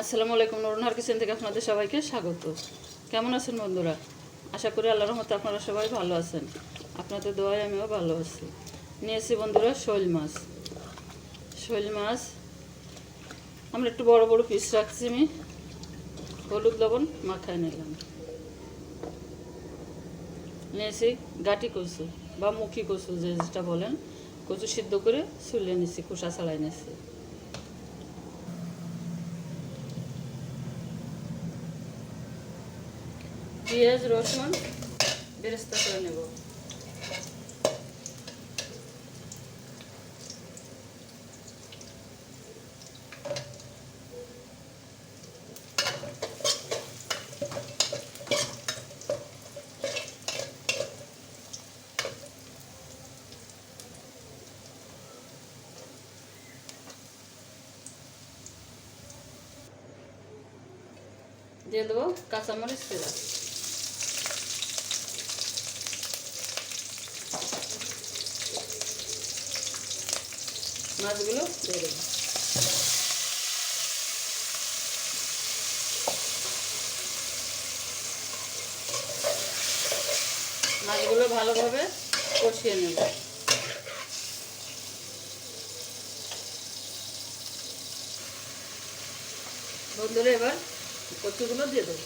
আসসালামু আলাইকুম নরুনহার কিচেন থেকে আপনাদের সবাইকে স্বাগত। কেমন আছেন বন্ধুরা? আশা করি আল্লাহর রহমতে আপনারা সবাই ভালো আছেন। আপনাদের দোয়ায় আমিও ভালো আছি। নিয়েছি বন্ধুরা শৈল মাছ। শৈল মাছ, আমরা একটু বড় বড় পিস রাখছি আমি। হলুদ লবণ মাখায় নিলাম। নিয়েছি গাটি কচু বা মুখি কচু যে যেটা বলেন, কচু সিদ্ধ করে চুলে নিছি, খোসা ছাড়াই নিছি। পেঁয়াজ রসুন বেরেস্তা করে নেব। দিয়ে দেবো কাঁচামরিচ পেঁয়াজ। মাছগুলো দিয়ে দেবো। মাছগুলো ভালোভাবে কষিয়ে নেব। বন্ধুরা, এবার কচুগুলো দিয়ে দেবো।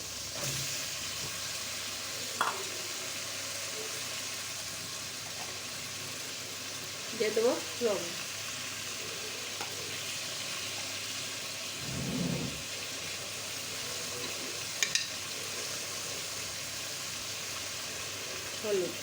দিয়ে দেবো লবণ। হলুদ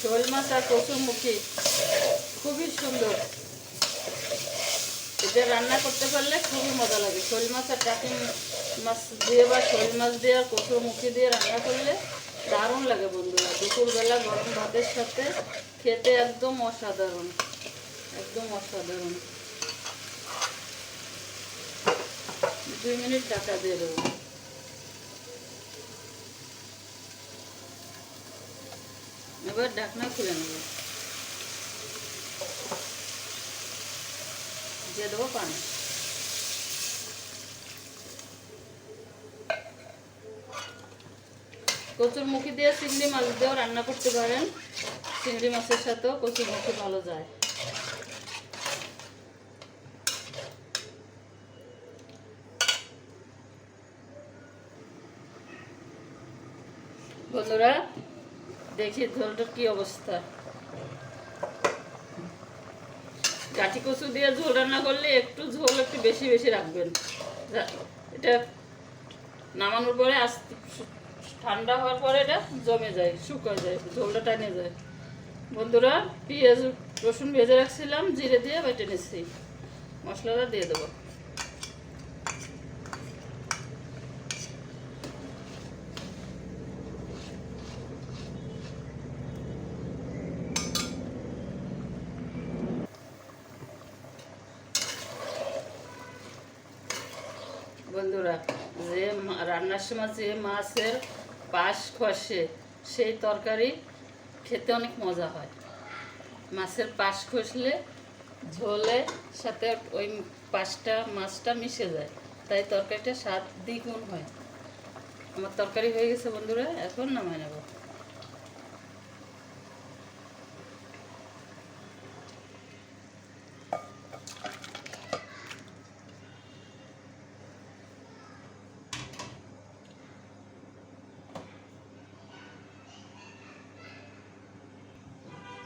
শোল মাছ আর কচুর মুখি, খুবই সুন্দর। এটা রান্না করতে পারলে খুবই মজা লাগে। শোল মাছ আর টাকি মাছ দিয়ে বা শোল মাছ দিয়ে আর কচুর মুখি দিয়ে রান্না করলে দারুণ লাগে বন্ধুরা। দুপুরবেলা গরম ভাতের সাথে খেতে একদম অসাধারণ একদম অসাধারণ। দুই মিনিট ঢাকা দিয়ে দেবো। এবার ঢাকনা খুলে নেব। দিয়ে দেবো পানি। কচুর মুখি দিয়ে চিংড়ি মাছ দিয়েও রান্না করতে পারেন। চিংড়ি মাছের সাথেও কচুর মুখি ভালো যায়। বন্ধুরা, দেখি ঝোলটার কি অবস্থা। গাঠি কচু দিয়ে ঝোল রান্না করলে একটু ঝোল একটু বেশি বেশি রাখবেন। এটা নামানোর পরে আস্তে ঠান্ডা হওয়ার পরে এটা জমে যায় শুকায় যায়, ঝোলটা টানে যায়। বন্ধুরা, পেঁয়াজ, রসুন ভেজে রাখছিলাম, জিরে দিয়ে বেটে নিচ্ছি। মশলাটা দিয়ে দেবো। বন্ধুরা, যে রান্নার সময় যে মাছের পাশ খসে, সেই তরকারি খেতে অনেক মজা হয়। মাছের পাশ খসলে ঝোলে সাথে ওই পাশটা, মাছটা মিশে যায়। তাই তরকারিটা স্বাদ দ্বিগুণ হয়। আমার তরকারি হয়ে গেছে বন্ধুরা, এখন নামায় নেব।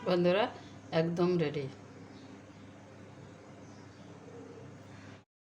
বন্ধুরা একদম রেডি